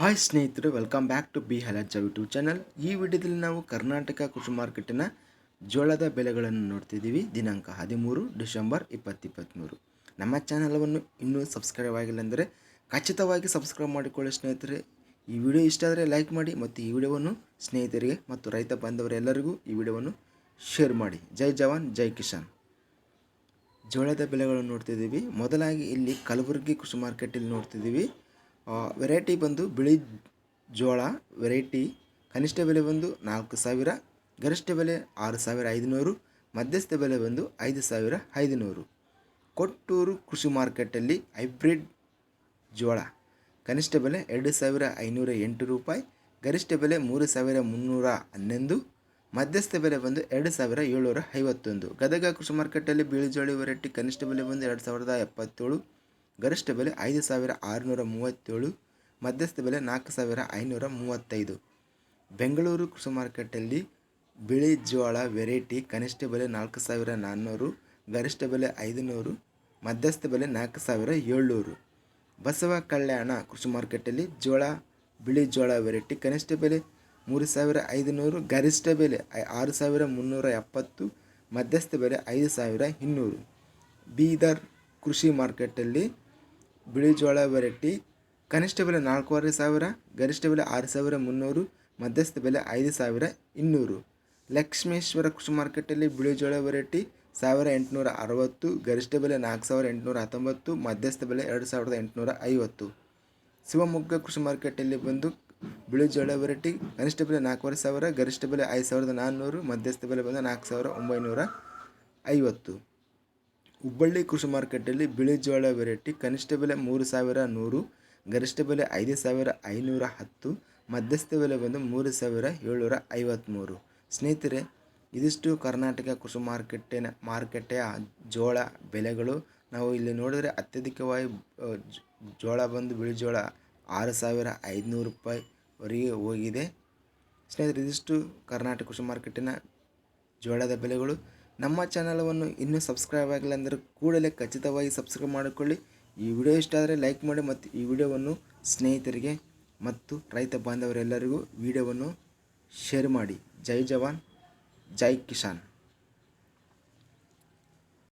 Hi ಸ್ನೇಹಿತರು welcome back to B ಹಲಜ YouTube channel ಈ ವಿಡಿಯೋದಲ್ಲಿ ನಾವು ಕರ್ನಾಟಕ ಕೃಷಿ ಮಾರ್ಕೆಟಿನ ಜೋಳದ ಬೆಲೆಗಳನ್ನು ನೋಡ್ತಿದ್ದೀವಿ. ದಿನಾಂಕ ಹದಿಮೂರು, ಡಿಸೆಂಬರ್ ಇಪ್ಪತ್ತಿಪ್ಪತ್ತ್ಮೂರು ನಮ್ಮ ಚಾನಲವನ್ನು ಇನ್ನೂ ಸಬ್ಸ್ಕ್ರೈಬ್ ಆಗಿಲ್ಲ ಅಂದರೆ ಖಚಿತವಾಗಿ ಸಬ್ಸ್ಕ್ರೈಬ್ ಮಾಡಿಕೊಳ್ಳಿ ಸ್ನೇಹಿತರೆ. ಈ ವಿಡಿಯೋ ಇಷ್ಟ ಆದರೆ ಲೈಕ್ ಮಾಡಿ ಮತ್ತು ಈ ವಿಡಿಯೋವನ್ನು ಸ್ನೇಹಿತರಿಗೆ ಮತ್ತು ರೈತ ಬಾಂಧವರೆಲ್ಲರಿಗೂ ಈ ವಿಡಿಯೋವನ್ನು ಶೇರ್ ಮಾಡಿ. ಜೈ ಜವಾನ್, ಜೈ ಕಿಶಾನ್ ಜೋಳದ ಬೆಲೆಗಳನ್ನು ನೋಡ್ತಿದ್ದೀವಿ. ಮೊದಲಾಗಿ ಇಲ್ಲಿ ಕಲಬುರಗಿ ಕೃಷಿ ಮಾರ್ಕೆಟಲ್ಲಿ ನೋಡ್ತಿದ್ದೀವಿ. ವೆರೈಟಿ ಬಂದು ಬಿಳಿ ಜೋಳ ವೆರೈಟಿ ಕನಿಷ್ಠ ಬೆಲೆ ಬಂದು ನಾಲ್ಕು ಸಾವಿರ, ಗರಿಷ್ಠ ಬೆಲೆ ಆರು ಸಾವಿರ ಐದುನೂರು, ಮಧ್ಯಸ್ಥ ಬೆಲೆ ಬಂದು ಐದು ಸಾವಿರ ಐದುನೂರು. ಕೊಟ್ಟೂರು ಕೃಷಿ ಮಾರ್ಕೆಟಲ್ಲಿ ಹೈಬ್ರಿಡ್ ಜೋಳ, ಕನಿಷ್ಠ ಬೆಲೆ ಎರಡು ಸಾವಿರ ಐನೂರ ಎಂಟು ರೂಪಾಯಿ, ಗರಿಷ್ಠ ಬೆಲೆ ಮೂರು ಸಾವಿರ ಮುನ್ನೂರ ಹನ್ನೊಂದು, ಮಧ್ಯಸ್ಥ ಬೆಲೆ ಬಂದು ಎರಡು ಸಾವಿರ ಏಳ್ನೂರ ಐವತ್ತೊಂದು. ಗದಗ ಕೃಷಿ ಮಾರ್ಕೆಟಲ್ಲಿ ಬಿಳಿ ಜೋಳ ವೆರೈಟಿ ಕನಿಷ್ಠ ಬೆಲೆ ಬಂದು ಎರಡು ಸಾವಿರದ ಎಪ್ಪತ್ತೇಳು ಗರಿಷ್ಠ ಬೆಲೆ ಐದು ಸಾವಿರ ಆರುನೂರ ಮೂವತ್ತೇಳು, ಮಧ್ಯಸ್ಥ ಬೆಲೆ ನಾಲ್ಕು ಸಾವಿರ ಐನೂರ ಮೂವತ್ತೈದು. ಬೆಂಗಳೂರು ಕೃಷಿ ಮಾರ್ಕೆಟಲ್ಲಿ ಬಿಳಿ ಜೋಳ ವೆರೈಟಿ ಕನಿಷ್ಠ ಬೆಲೆ ನಾಲ್ಕು ಸಾವಿರ ನಾನ್ನೂರು, ಗರಿಷ್ಠ ಬೆಲೆ ಐದುನೂರು, ಮಧ್ಯಸ್ಥ ಬೆಲೆ ನಾಲ್ಕು ಸಾವಿರ ಏಳ್ನೂರು. ಬಸವ ಕಲ್ಯಾಣ ಕೃಷಿ ಮಾರ್ಕೆಟಲ್ಲಿ ಜೋಳ ಬಿಳಿ ಜೋಳ ವೆರೈಟಿ ಕನಿಷ್ಠ ಬೆಲೆ ಮೂರು ಸಾವಿರ ಐದುನೂರು, ಗರಿಷ್ಠ ಬೆಲೆ ಆರು ಸಾವಿರ ಮುನ್ನೂರ ಎಪ್ಪತ್ತು, ಮಧ್ಯಸ್ಥ ಬೆಲೆ ಐದು ಸಾವಿರ ಇನ್ನೂರು. ಬೀದರ್ ಕೃಷಿ ಮಾರ್ಕೆಟಲ್ಲಿ ಬಿಳಿ ಜೋಳ ವೆರೈಟಿ ಕನಿಷ್ಠ ಬೆಲೆ ನಾಲ್ಕೂವರೆ ಸಾವಿರ, ಗರಿಷ್ಠ ಬೆಲೆ ಆರು ಸಾವಿರ ಮುನ್ನೂರು, ಮಧ್ಯಸ್ಥ ಬೆಲೆ ಐದು ಸಾವಿರ ಇನ್ನೂರು. ಲಕ್ಷ್ಮೇಶ್ವರ ಕೃಷಿ ಮಾರ್ಕೆಟಲ್ಲಿ ಬಿಳಿ ಜೋಳ ವೆರೈಟಿ ಸಾವಿರ ಎಂಟುನೂರ ಅರವತ್ತು, ಗರಿಷ್ಠ ಬೆಲೆ ನಾಲ್ಕು ಸಾವಿರ ಎಂಟುನೂರ ಹತ್ತೊಂಬತ್ತು, ಮಧ್ಯಸ್ಥ ಬೆಲೆ ಎರಡು ಸಾವಿರದ ಎಂಟುನೂರ ಐವತ್ತು. ಶಿವಮೊಗ್ಗ ಕೃಷಿ ಮಾರ್ಕೆಟಲ್ಲಿ ಬಂದು ಬಿಳಿ ಜೋಳ ವೆರೈಟಿ ಕನಿಷ್ಠ ಬೆಲೆ ನಾಲ್ಕೂವರೆ ಸಾವಿರ, ಗರಿಷ್ಠ ಬೆಲೆ ಐದು ಸಾವಿರದ ನಾನ್ನೂರು, ಮಧ್ಯಸ್ಥ ಬೆಲೆ ಬಂದು ನಾಲ್ಕು ಸಾವಿರ ಒಂಬೈನೂರ ಐವತ್ತು. ಹುಬ್ಬಳ್ಳಿ ಕೃಷಿ ಮಾರುಕಟ್ಟೆಯಲ್ಲಿ ಬಿಳಿ ಜೋಳ ವೆರೈಟಿ ಕನಿಷ್ಠ ಬೆಲೆ ಮೂರು ಸಾವಿರ ನೂರು, ಗರಿಷ್ಠ ಬೆಲೆ ಐದು ಸಾವಿರ ಐನೂರ ಹತ್ತು, ಮಧ್ಯಸ್ಥ ಬೆಲೆ ಬಂದು ಮೂರು ಸಾವಿರ ಏಳ್ನೂರ ಐವತ್ತ್ಮೂರು ಸ್ನೇಹಿತರೆ, ಇದಿಷ್ಟು ಕರ್ನಾಟಕ ಕೃಷಿ ಮಾರ್ಕೆಟಿನ ಮಾರುಕಟ್ಟೆಯ ಜೋಳ ಬೆಲೆಗಳು. ನಾವು ಇಲ್ಲಿ ನೋಡಿದರೆ ಅತ್ಯಧಿಕವಾಗಿ ಜೋಳ ಬಂದು ಬಿಳಿ ಜೋಳ ಆರು ಸಾವಿರ ಐದುನೂರು ರೂಪಾಯಿವರೆಗೆ ಹೋಗಿದೆ. ಸ್ನೇಹಿತರೆ, ಇದಿಷ್ಟು ಕರ್ನಾಟಕ ಕೃಷಿ ಮಾರ್ಕೆಟಿನ ಜೋಳದ ಬೆಲೆಗಳು. ನಮ್ಮ ಚಾನಲವನ್ನು ಇನ್ನೂ ಸಬ್ಸ್ಕ್ರೈಬ್ ಆಗಿಲ್ಲ ಅಂದರೆ ಕೂಡಲೇ ಖಚಿತವಾಗಿ ಸಬ್ಸ್ಕ್ರೈಬ್ ಮಾಡಿಕೊಳ್ಳಿ. ಈ ವಿಡಿಯೋ ಇಷ್ಟ ಆದರೆ ಲೈಕ್ ಮಾಡಿ ಮತ್ತು ಈ ವಿಡಿಯೋವನ್ನು ಸ್ನೇಹಿತರಿಗೆ ಮತ್ತು ರೈತ ಬಾಂಧವರೆಲ್ಲರಿಗೂ ವಿಡಿಯೋವನ್ನು ಶೇರ್ ಮಾಡಿ. ಜೈ ಜವಾನ್, ಜೈ ಕಿಸಾನ್.